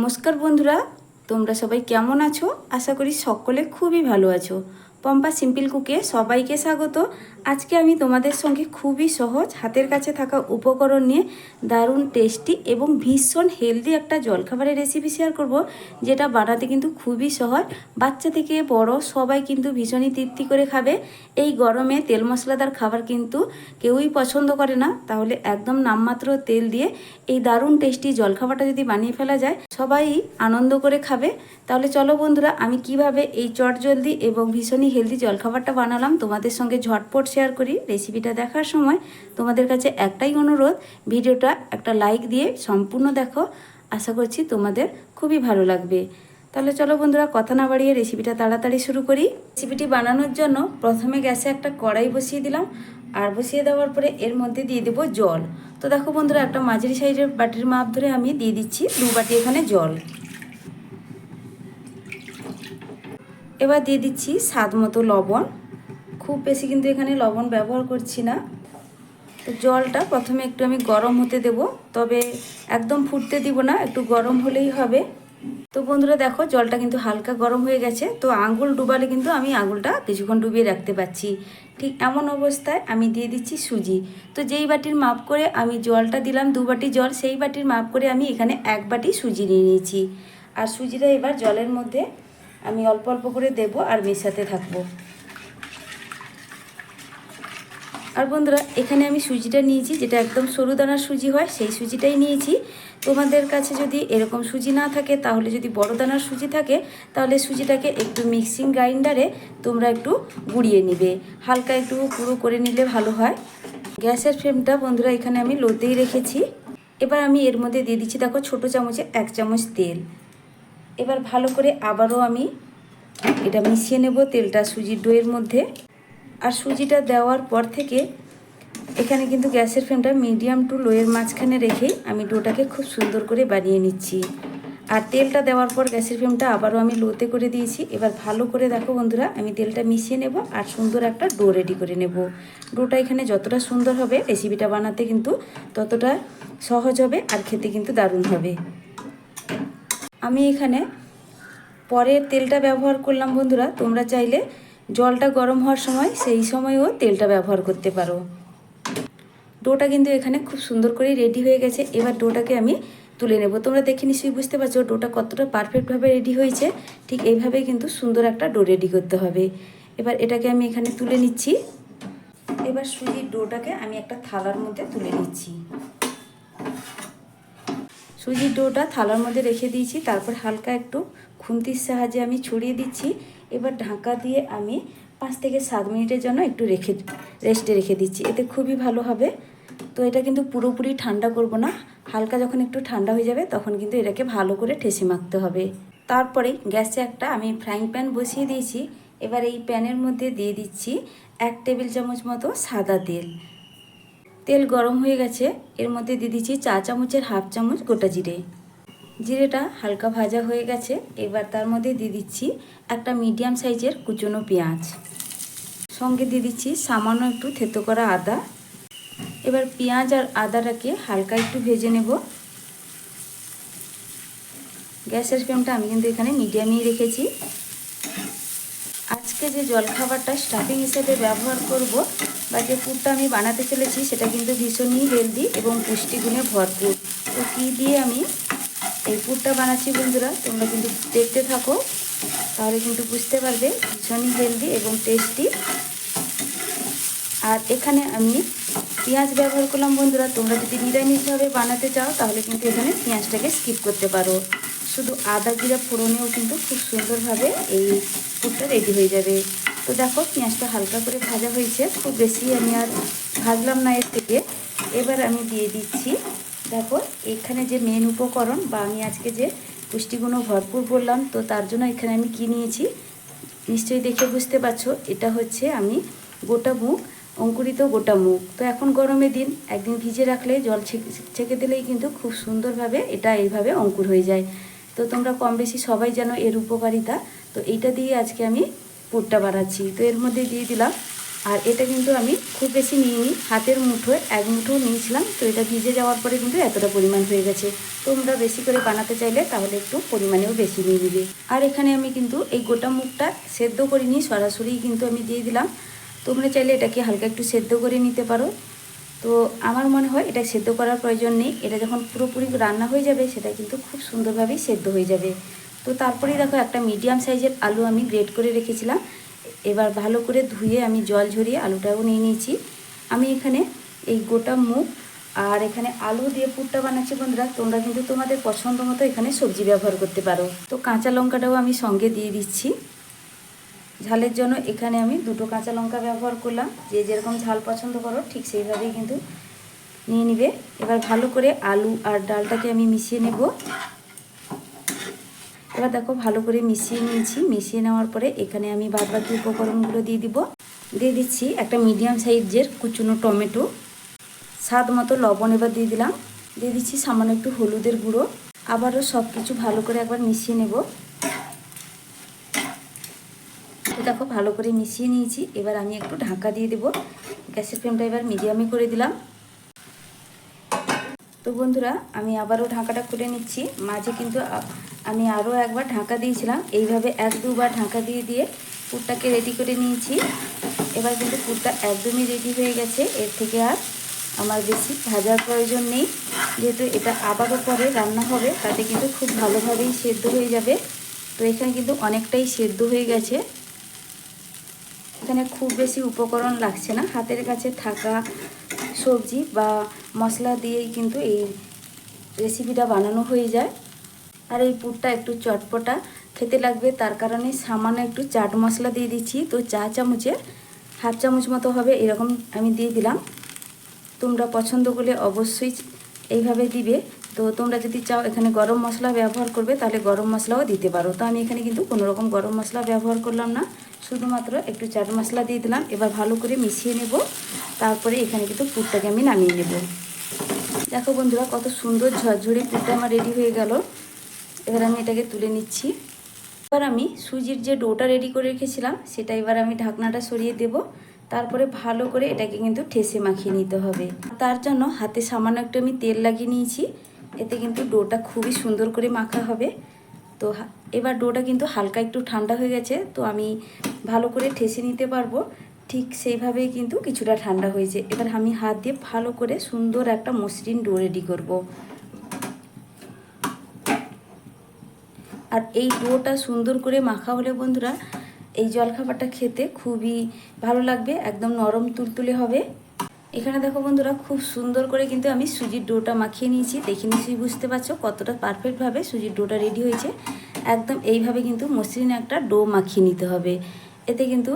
নমস্কার বন্ধুরা তোমরা সবাই কেমন আছো? আশা করি সকলে খুবই ভালো আছো। পম্পা সিম্পল কুকে সবাইকে স্বাগত। আজকে আমি তোমাদের সঙ্গে খুবই সহজ হাতের কাছে থাকা উপকরণ নিয়ে দারুণ টেস্টি এবং ভীষণ হেলদি একটা জলখাবারের রেসিপি শেয়ার করব, যেটা বানাতে কিন্তু খুবই সহজ। বাচ্চা থেকে বড় সবাই কিন্তু ভীষণই তৃপ্তি করে খাবে। এই গরমে তেল মশলাদার খাবার কিন্তু কেউই পছন্দ করে না। তাহলে একদম নামমাত্র তেল দিয়ে এই দারুণ টেস্টি জলখাবারটা যদি বানিয়ে ফেলা যায়, সবাই আনন্দ করে খাবে। তাহলে চলো বন্ধুরা, আমি কীভাবে এই চট জলদি এবং ভীষণই হেলদি জলখাবারটা বানালাম। তোমাদের সঙ্গে ঝটপট শেয়ার করি রেসিপিটা দেখার সময়। তোমাদের কাছে একটাই অনুরোধ, ভিডিওটা একটা লাইক দিয়ে সম্পূর্ণ দেখো। আশা করছি তোমাদের খুবই ভালো লাগবে। তাহলে চলো বন্ধুরা, কথা না বাড়িয়ে রেসিপিটা তাড়াতাড়ি শুরু করি। রেসিপিটি বানানোর জন্য প্রথমে গ্যাসে একটা কড়াই বসিয়ে দিলাম। আর বসিয়ে দেওয়ার পরে এর মধ্যে দিয়ে দেবো জল। তো দেখো বন্ধুরা, একটা মাঝারি সাইজের বাটির মাপ ধরে আমি দিয়ে দিচ্ছি। দু বাটি এখানে জল। এবার দিয়ে দিচ্ছি স্বাদ মতো লবণ। খুব বেশি কিন্তু এখানে লবণ ব্যবহার করছি না। তো জলটা প্রথমে একটু আমি গরম হতে দেব, তবে একদম ফুটতে দিব না, একটু গরম হলেই হবে। তো বন্ধুরা দেখো, জলটা কিন্তু হালকা গরম হয়ে গেছে। তো আঙুল ডুবালে কিন্তু আমি আঙুলটা কিছুক্ষণ ডুবিয়ে রাখতে পারছি। ঠিক এমন অবস্থায় আমি দিয়ে দিচ্ছি সুজি। তো যেই বাটির মাপ করে আমি জলটা দিলাম, দু বাটি জল, সেই বাটির মাপ করে আমি এখানে এক বাটি সুজি নিয়ে নিয়েছি। আর সুজিটা এবার জলের মধ্যে আমি অল্প অল্প করে দেব আর মেশাতে থাকব। আর বন্ধুরা, এখানে আমি সুজিটা নিয়েছি, যেটা একদম সরু দানার সুজি হয়, সেই সুজিটাই নিয়েছি। তোমাদের কাছে যদি এরকম সুজি না থাকে, তাহলে যদি বড় দানার সুজি থাকে, তাহলে সুজিটাকে একটু মিক্সিং গ্রাইন্ডারে তোমরা একটু গুঁড়িয়ে নিবে। হালকা একটু পুরো করে নিলে ভালো হয়। গ্যাসের ফ্লেমটা বন্ধুরা, এখানে আমি লোতেই রেখেছি। এবার আমি এর মধ্যে দিয়ে দিচ্ছি, দেখো, ছোটো চামচে এক চামচ তেল। এবার ভালো করে আবারও আমি এটা মিশিয়ে নেব তেলটা সুজির ডোয়ের মধ্যে। আর সুজিটা দেওয়ার পর থেকে এখানে কিন্তু গ্যাসের ফ্লেমটা মিডিয়াম টু লোয়ের মাঝখানে রেখে আমি ডোটাকে খুব সুন্দর করে বানিয়ে নিচ্ছি। আর তেলটা দেওয়ার পর গ্যাসের ফ্লেমটা আবারও আমি লোতে করে দিয়েছি। এবার ভালো করে দেখো বন্ধুরা, আমি তেলটা মিশিয়ে নেব আর সুন্দর একটা ডো রেডি করে নেব। ডোটা এখানে যতটা সুন্দর হবে রেসিপিটা বানাতে কিন্তু ততটা সহজ হবে আর খেতে কিন্তু দারুণ হবে। আমি এখানে পরের তেলটা ব্যবহার করলাম বন্ধুরা, তোমরা চাইলে জলটা গরম হওয়ার সময় সেই সময়ও তেলটা ব্যবহার করতে পারো। ডোটা কিন্তু এখানে খুব সুন্দর করে রেডি হয়ে গেছে, এবার ডোটাকে আমি তুলে নেব। তোমরা দেখে নিশ্চয়ই বুঝতে পারছ, ডোটা কতটা পারফেক্টভাবে রেডি হয়েছে, ঠিক এইভাবেই কিন্তু সুন্দর একটা ডো রেডি করতে হবে। এবার এটাকে আমি এখানে তুলে নিচ্ছি। এবার সুজির ডোটাকে আমি একটা থালার মধ্যে তুলে নিচ্ছি। সুজির ডোটা থালার মধ্যে রেখে দিয়েছি, তারপর হালকা একটু খুন্তির সাহায্যে আমি ছড়িয়ে দিচ্ছি। এবার ঢাকা দিয়ে আমি পাঁচ থেকে সাত মিনিটের জন্য একটু রেখে রেস্টে রেখে দিচ্ছি। এতে খুবই ভালো হবে। তো এটা কিন্তু পুরোপুরি ঠান্ডা করব না। হালকা যখন একটু ঠান্ডা হয়ে যাবে, তখন কিন্তু এটাকে ভালো করে ঠেসে মাখতে হবে। তারপরে গ্যাসে একটা আমি ফ্রাইং প্যান বসিয়ে দিয়েছি। এবার এই প্যানের মধ্যে দিয়ে দিচ্ছি এক টেবিল চামচ মতো সাদা তেল। তেল গরম হয়ে গেছে। এর মধ্যে দিয়ে দিচ্ছি চা চামচের হাফ চামচ গোটা জিরে। জিরেটা হালকা ভাজা হয়ে গেছে। এবার তার মধ্যে দিয়ে দিচ্ছি একটা মিডিয়াম সাইজের কুচনো পেঁয়াজ। সঙ্গে দিয়ে দিচ্ছি সামান্য একটু থেতো করা আদা। এবার পেঁয়াজ আর আদাটাকে হালকা একটু ভেজে নেব। গ্যাসের ফ্লেমটা আমি কিন্তু এখানে মিডিয়ামেই রেখেছি। আজকে যে জলখাবারটা স্টাফিং হিসেবে ব্যবহার করব বা যে ফুডটা আমি বানাতে চলেছি, সেটা কিন্তু ভীষণই হেলদি এবং পুষ্টিগুণে ভরপুর। তো কী দিয়ে আমি এই পুরটা বানাচ্ছি বন্ধুরা, তোমরা কিন্তু দেখতে থাকো, তাহলে কিন্তু বুঝতে পারবে ভীষণই হেলদি এবং টেস্টি আর এখানে আমি পেঁয়াজ ব্যবহার করলাম বন্ধুরা, তোমরা যদি নিরামিষভাবে বানাতে চাও, তাহলে কিন্তু এখানে পেঁয়াজটাকে স্কিপ করতে পারো। শুধু আদা জিরা ফোড়নেও কিন্তু খুব সুন্দরভাবে এই পুরটা রেডি হয়ে যাবে। তো দেখো পেঁয়াজটা হালকা করে ভাজা হয়েছে, খুব বেশি আমি আর ভাজলাম না এর থেকে। এবার আমি দিয়ে দিচ্ছি, দেখো এখানে যে মেন উপকরণ, বা আমি আজকে যে পুষ্টিগুণ ভরপুর বললাম, তো তার জন্য এখানে আমি কি নিয়েছি? নিশ্চয়ই দেখে বুঝতে পারছ, এটা হচ্ছে আমি গোটা মুগ, অঙ্কুরিত গোটা মুগ। তো এখন গরমের দিন, একদিন ভিজে রাখলে জল ছেঁকে দিলেই কিন্তু খুব সুন্দরভাবে এটা এইভাবে অঙ্কুর হয়ে যায়। তো তোমরা কম বেশি সবাই জানো এর উপকারিতা, তো এইটা দিয়ে আজকে আমি পুরটা বানাচ্ছি। তো এর মধ্যে দিয়ে দিলাম। আর এটা কিন্তু আমি খুব বেশি নিইনি, হাতের মুঠোয় এক মুঠো নিয়েছিলাম। তো এটা ভিজে যাওয়ার পরে কিন্তু এতটা পরিমাণ হয়ে গেছে। তোমরা বেশি করে বানাতে চাইলে তাহলে একটু পরিমাণেও বেশি নিয়ে নিবে। আর এখানে আমি কিন্তু এই গোটা মুখটা সেদ্ধ করিনি, সরাসরি কিন্তু আমি দিয়ে দিলাম। তোমরা চাইলে এটাকে হালকা একটু সেদ্ধ করে নিতে পারো। তো আমার মনে হয় এটা সেদ্ধ করার প্রয়োজন নেই। এটা যখন পুরোপুরি রান্না হয়ে যাবে, সেটা কিন্তু খুব সুন্দরভাবেই সেদ্ধ হয়ে যাবে। তো তারপরেই দেখো একটা মিডিয়াম সাইজের আলু আমি গ্রেট করে রেখেছিলাম। এবার ভালো করে ধুয়ে আমি জল ঝরিয়ে আলুটাও নিয়ে নিয়েছি। আমি এখানে এই গোটা মুগ আর এখানে আলু দিয়ে পুরটা বানাচ্ছি বন্ধুরা। তোমরা কিন্তু তোমাদের পছন্দ মতো এখানে সবজি ব্যবহার করতে পারো। তো কাঁচা লঙ্কাটাও আমি সঙ্গে দিয়ে দিচ্ছি। ঝালের জন্য এখানে আমি দুটো কাঁচা লঙ্কা ব্যবহার করলাম। যে যেরকম ঝাল পছন্দ করো, ঠিক সেইভাবেই কিন্তু নিয়ে নিবে। এবার ভালো করে আলু আর ডালটাকে আমি মিশিয়ে নেব। এবার দেখো ভালো করে মিশিয়ে নিয়েছি। মিশিয়ে নেওয়ার পরে এখানে আমি বাদ বাকি উপকরণগুলো দিয়ে দিব। দিয়ে দিচ্ছি একটা মিডিয়াম সাইজের কুচুনো টমেটো। স্বাদ মতো লবণ এবার দিয়ে দিলাম। দিয়ে দিচ্ছি সামান্য একটু হলুদের গুঁড়ো। আবারও সব কিছু ভালো করে একবার মিশিয়ে নেব। দেখো ভালো করে মিশিয়ে নিয়েছি। এবার আমি একটু ঢাকা দিয়ে দেবো। গ্যাসের ফ্লেমটা এবার মিডিয়ামে করে দিলাম। তো বন্ধুরা, আমি আবারও ঢাকাটা খুলে নিচ্ছি। মাঝে কিন্তু আমি আরও একবার ঢাকা দিয়েছিলাম। এইভাবে এক দুবার ঢাকা দিয়ে দিয়ে পুরটাকে রেডি করে নিয়েছি। এবার কিন্তু পুরটা একদমই রেডি হয়ে গেছে। এর থেকে আর আমার বেশি ভাজার প্রয়োজন নেই। যেহেতু এটা আবারও পরে রান্না হবে, তাতে কিন্তু খুব ভালোভাবেই সেদ্ধ হয়ে যাবে। তো এখানে কিন্তু অনেকটাই সেদ্ধ হয়ে গেছে। এখানে খুব বেশি উপকরণ লাগছে না। হাতের কাছে থাকা সবজি বা মশলা দিয়েই কিন্তু এই রেসিপিটা বানানো হয়ে যায়। আর এই পুরটা একটু চটপটা খেতে লাগবে, তার কারণে সামান্য একটু চাট মশলা দিয়ে দিচ্ছি। তো চা চামচের হাফ চামচ মতো হবে, এরকম আমি দিয়ে দিলাম। তোমরা পছন্দ করলে অবশ্যই এইভাবে দিবে। তো তোমরা যদি চাও এখানে গরম মশলা ব্যবহার করবে, তাহলে গরম মশলাও দিতে পারো। তো আমি এখানে কিন্তু কোনো রকম গরম মশলা ব্যবহার করলাম না। শুধুমাত্র একটু চাট মশলা দিয়ে দিলাম। এবার ভালো করে মিশিয়ে নেব। তারপরে এখানে কিন্তু পুরটাকে আমি নামিয়ে নেব। দেখো বন্ধুরা, কত সুন্দর ঝরঝরে পুরটা আমার রেডি হয়ে গেল। এবার আমি এটাকে তুলে নিচ্ছি। এবার আমি সুজির যে ডোটা রেডি করে রেখেছিলাম, সেটা এবার আমি ঢাকনাটা সরিয়ে দেব। তারপরে ভালো করে এটাকে কিন্তু ঠেসে মাখিয়ে নিতে হবে। তার জন্য হাতে সামান্য একটু আমি তেল লাগিয়ে নিয়েছি। এতে কিন্তু ডোটা খুবই সুন্দর করে মাখা হবে। তো এবার ডোটা কিন্তু হালকা একটু ঠান্ডা হয়ে গেছে, তো আমি ভালো করে ঠেসে নিতে পারব। ঠিক সেইভাবেই কিন্তু কিছুটা ঠান্ডা হয়েছে। এবার আমি হাত দিয়ে ভালো করে সুন্দর একটা মসৃণ ডো রেডি করব। আর এই ডোটা সুন্দর করে মাখা হলে বন্ধুরা, এই জলখাবারটা খেতে খুবই ভালো লাগবে, একদম নরম তুলতুলে হবে। এখানে দেখো বন্ধুরা, খুব সুন্দর করে কিন্তু আমি সুজির ডোটা মাখিয়ে নিয়েছি। দেখে নিশ্চয়ই বুঝতে পারছ কতটা পারফেক্টভাবে সুজির ডোটা রেডি হয়েছে। একদম এইভাবে কিন্তু মসৃণ একটা ডো মাখিয়ে নিতে হবে। এতে কিন্তু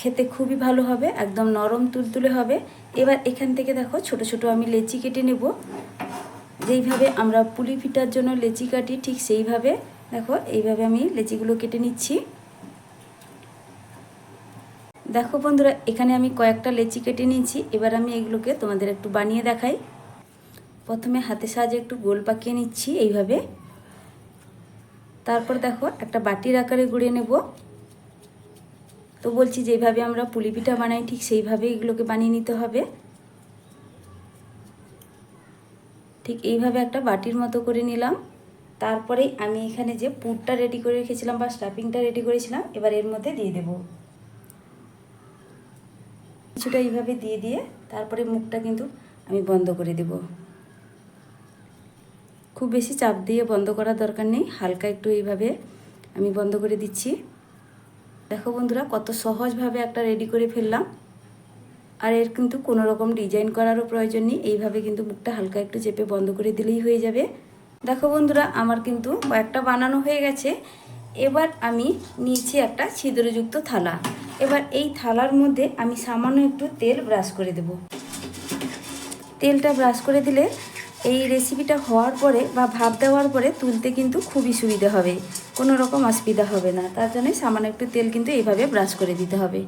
খেতে খুবই ভালো হবে, একদম নরম তুলতুলে হবে। এবার এখান থেকে দেখো ছোট ছোট আমি লেচি কেটে নেব। যেইভাবে আমরা পুলি ফিটার জন্য লেচি কাটি, ঠিক সেইভাবে দেখো এইভাবে আমি লেচিগুলো কেটে নিচ্ছি। দেখো বন্ধুরা, এখানে আমি কয়েকটা লেচি কেটে নিয়েছি। এবার আমি এগুলোকে তোমাদের একটু বানিয়ে দেখাই। প্রথমে হাতে সাহায্যে একটু গোল পাকিয়ে নিচ্ছি এইভাবে। তারপর দেখো, একটা বাটির আকারে গুঁড়ে নেব। তো বলছি যেভাবে আমরা পুলি পিঠা বানাই, ঠিক সেইভাবে এগুলোকে বানিয়ে নিতে হবে। ঠিক এইভাবে একটা বাটির মতো করে নিলাম। তারপরে আমি এখানে যে পুরটা রেডি করে রেখেছিলাম বা স্টাফিংটা রেডি করেছিলাম, এবার এর মধ্যে দিয়ে দেব। কিছুটা এইভাবে দিয়ে দিয়ে তারপরে মুখটা কিন্তু আমি বন্ধ করে দেব। খুব বেশি চাপ দিয়ে বন্ধ করার দরকার নেই, হালকা একটু এইভাবে আমি বন্ধ করে দিচ্ছি। দেখো বন্ধুরা, কত সহজভাবে একটা রেডি করে ফেললাম। আর এর কিন্তু কোনো রকম ডিজাইন করারও প্রয়োজন নেই, এইভাবে কিন্তু মুখটা হালকা একটু চেপে বন্ধ করে দিলেই হয়ে যাবে। দেখো বন্ধুরা, আমার কিন্তু একটা বানানো হয়ে গেছে। এবার আমি নিয়েছি একটা ছিদ্রযুক্ত থালা। এবার এই থালার মধ্যে আমি সামান্য একটু তেল ব্রাশ করে দেব। তেলটা ব্রাশ করে দিলে এই রেসিপিটা হওয়ার পরে বা ভাপ দেওয়ার পরে তুলতে কিন্তু খুবই সুবিধা হবে। কোনো রকম অসুবিধা হবে না। তার জন্য সামান্য একটু তেল কিন্তু এইভাবে ব্রাশ করে দিতে হবে।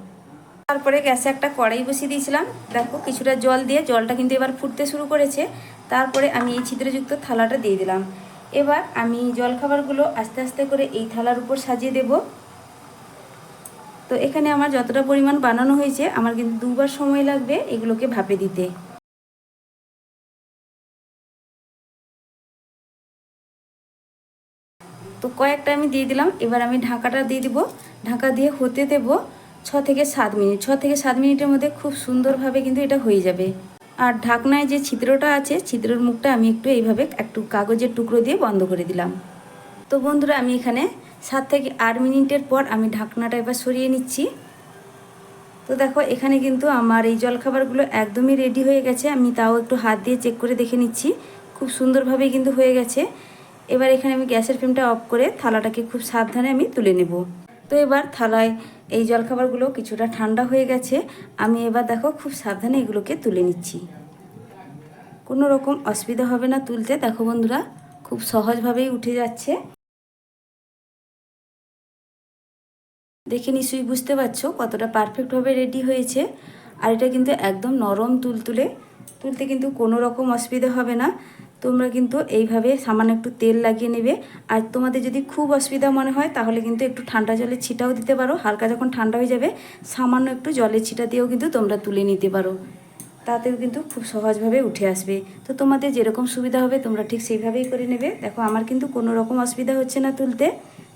তারপরে গ্যাসে একটা কড়াই বসিয়ে দিয়েছিলাম। দেখো কিছুটা জল দিয়ে জলটা কিন্তু এবার ফুটতে শুরু করেছে। তারপরে আমি এই ছিদ্রযুক্ত থালাটা দিয়ে দিলাম। এবার আমি জলখাবারগুলো আস্তে আস্তে করে এই থালার উপর সাজিয়ে দেব। তো এখানে আমার যতটা পরিমাণ বানানো হয়েছে, আমার কিন্তু দুবার সময় লাগবে এগুলোকে ভাপে দিতে। তো কয়েকটা আমি দিয়ে দিলাম, এবার আমি ঢাকাটা দিয়ে দিব। ঢাকা দিয়ে হতে দেব ছ থেকে সাত মিনিট। ছ থেকে সাত মিনিটের মধ্যে খুব সুন্দরভাবে কিন্তু এটা হয়ে যাবে। আর ঢাকনায় যে ছিদ্রটা আছে, ছিদ্রের মুখটা আমি একটু এইভাবে একটু কাগজের টুকরো দিয়ে বন্ধ করে দিলাম। তো বন্ধুরা, আমি এখানে সাত থেকে আট মিনিটের পর আমি ঢাকনাটা এবার সরিয়ে নিচ্ছি। তো দেখো, এখানে কিন্তু আমার এই জলখাবারগুলো একদমই রেডি হয়ে গেছে। আমি তাও একটু হাত দিয়ে চেক করে দেখে নিচ্ছি। খুব সুন্দরভাবেই কিন্তু হয়ে গেছে। এবার এখানে আমি গ্যাসের ফ্লেমটা অফ করে থালাটাকে খুব সাবধানে আমি তুলে নেব। তো এবার থালায় এই জলখাবারগুলো কিছুটা ঠান্ডা হয়ে গেছে। আমি এবার দেখো, খুব সাবধানে এগুলোকে তুলে নিচ্ছি। কোনো রকম অসুবিধা হবে না তুলতে। দেখো বন্ধুরা, খুব সহজভাবেই উঠে যাচ্ছে। দেখে নিশ্চয়ই বুঝতে পারছ কতটা পারফেক্টভাবে রেডি হয়েছে। আর এটা কিন্তু একদম নরম তুলতুলে। তুলতে কিন্তু কোনো রকম অসুবিধা হবে না। তোমরা কিন্তু এইভাবে সামান্য একটু তেল লাগিয়ে নেবে। আর তোমাদের যদি খুব অসুবিধা মনে হয়, তাহলে কিন্তু একটু ঠান্ডা জলের ছিটাও দিতে পারো। হালকা যখন ঠান্ডা হয়ে যাবে, সামান্য একটু জলের ছিটা দিয়েও কিন্তু তোমরা তুলে নিতে পারো। তাতেও কিন্তু খুব সহজভাবে উঠে আসবে। তো তোমাদের যেরকম সুবিধা হবে, তোমরা ঠিক সেইভাবেই করে নেবে। দেখো, আমার কিন্তু কোনো রকম অসুবিধা হচ্ছে না তুলতে।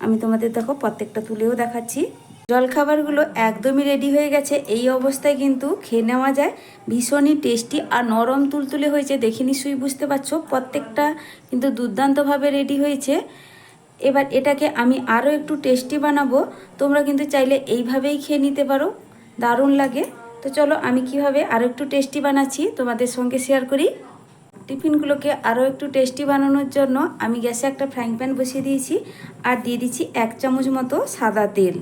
আমি তোমাদের দেখো প্রত্যেকটা তুলেও দেখাচ্ছি। জলখাবারগুলো একদমই রেডি হয়ে গেছে। এই অবস্থায় কিন্তু খেয়ে নেওয়া যায়। ভীষণই টেস্টি আর নরম তুলতুলে হয়েছে, দেখে নিশ্চয়ই বুঝতে পারছ। প্রত্যেকটা কিন্তু দুর্দান্তভাবে রেডি হয়েছে। এবার এটাকে আমি আরও একটু টেস্টি বানাবো। তোমরা কিন্তু চাইলে এইভাবেই খেয়ে নিতে পারো। দারুণ লাগে। তো চলো আমি কীভাবে আরও একটু টেস্টি বানাচ্ছি তোমাদের সঙ্গে শেয়ার করি। টিফিনগুলোকে আরও একটু টেস্টি বানানোর জন্য আমি গ্যাসে একটা ফ্রাইং প্যান বসিয়ে দিয়েছি আর দিয়ে দিচ্ছি এক চামচ মতো সাদা তেল।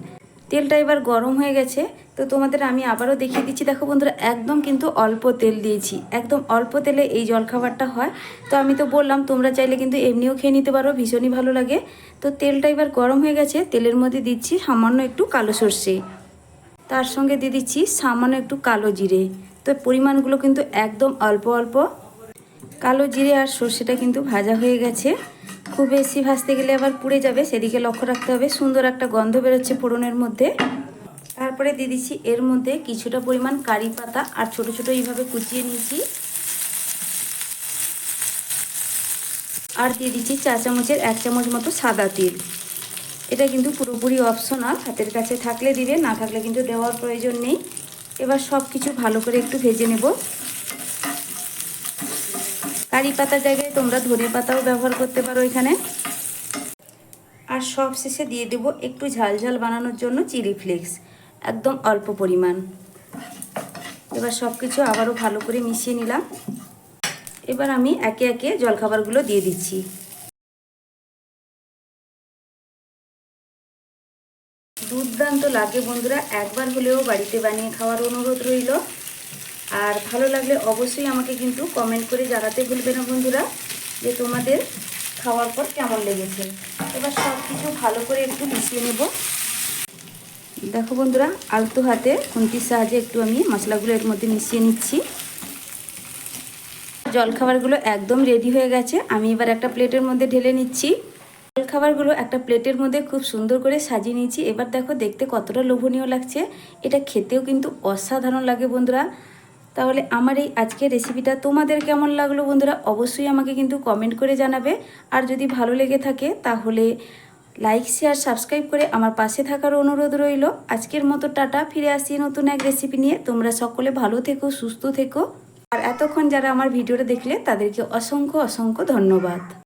তেলটা এবার গরম হয়ে গেছে, তো তোমাদের আমি আবারও দেখিয়ে দিচ্ছি। দেখো বন্ধুরা, একদম কিন্তু অল্প তেল দিয়েছি, একদম অল্প তেলে এই জলখাবারটা হয়। তো আমি তো বললাম, তোমরা চাইলে কিন্তু এমনিও খেয়ে নিতে পারো, ভীষণই ভালো লাগে। তো তেলটা এবার গরম হয়ে গেছে, তেলের মধ্যে দিচ্ছি সামান্য একটু কালো সর্ষে। তার সঙ্গে দিয়ে দিচ্ছি সামান্য একটু কালো জিরে। তো পরিমাণগুলো কিন্তু একদম অল্প অল্প কালো জিরে আর সর্ষেটা কিন্তু ভাজা হয়ে গেছে। খুব বেশি ভাজতে গেলে আবার পুড়ে যাবে, সেদিকে লক্ষ্য রাখতে হবে। সুন্দর একটা গন্ধ বেরোচ্ছে ফোড়নের মধ্যে। তারপরে দিয়ে দিচ্ছি এর মধ্যে কিছুটা পরিমাণ কারি পাতা আর ছোট ছোট এইভাবে কুচিয়ে নিয়েছি। আর দিয়ে দিচ্ছি চা চামচের এক চামচ মতো সাদা তিল। এটা কিন্তু পুরোপুরি অপশনাল হাতের কাছে থাকলে দিবে, না থাকলে কিন্তু দেওয়ার প্রয়োজন নেই। এবার সব কিছু ভালো করে একটু ভেজে নেব। কারি পাতার জায়গায় তোমরা ধনে পাতাও ব্যবহার করতে পারো এখানে। আর সব শেষে দিয়ে দেব একটু ঝাল ঝাল বানানোর জন্য চিলি ফ্লেক্স, একদম অল্প পরিমাণ। এবার সব কিছু আবারও ভালো করে মিশিয়ে নিলাম। এবার আমি একে একে জলখাবারগুলো দিয়ে দিচ্ছি। দুর্দান্ত লাগে বন্ধুরা, একবার হলেও বাড়িতে বানিয়ে খাওয়ার অনুরোধ রইল। আর ভালো লাগলে অবশ্যই আমাকে কিন্তু কমেন্ট করে জানাতে ভুলবে না বন্ধুরা যে তোমাদের খাওয়ার পর কেমন লেগেছে। এবার সব কিছু ভালো করে একটু মিশিয়ে নেব। দেখো বন্ধুরা, আলতো হাতে খুন্তির সাহায্যে একটু আমি মশলাগুলো এর মধ্যে মিশিয়ে নিচ্ছি। জলখাবারগুলো একদম রেডি হয়ে গেছে। আমি এবার একটা প্লেটের মধ্যে ঢেলে নিচ্ছি। জলখাবারগুলো একটা প্লেটের মধ্যে খুব সুন্দর করে সাজিয়ে নিয়েছি। এবার দেখো দেখতে কতটা লোভনীয় লাগছে। এটা খেতেও কিন্তু অসাধারণ লাগে বন্ধুরা। তাহলে আমার এই আজকের রেসিপিটা তোমাদের কেমন লাগল বন্ধুরা? অবশ্যই আমাকে কিন্তু কমেন্ট করে জানাবে। আর যদি ভালো লেগে থাকে, তাহলে লাইক শেয়ার সাবস্ক্রাইব করে আমার পাশে থাকার অনুরোধ রইল। আজকের মতো টাটা, ফিরে আসি নতুন এক রেসিপি নিয়ে। তোমরা সকলে ভালো থেকো, সুস্থ থেকো। আর এতক্ষণ যারা আমার ভিডিওটা দেখলে, তাদেরকে অসংখ্য অসংখ্য ধন্যবাদ।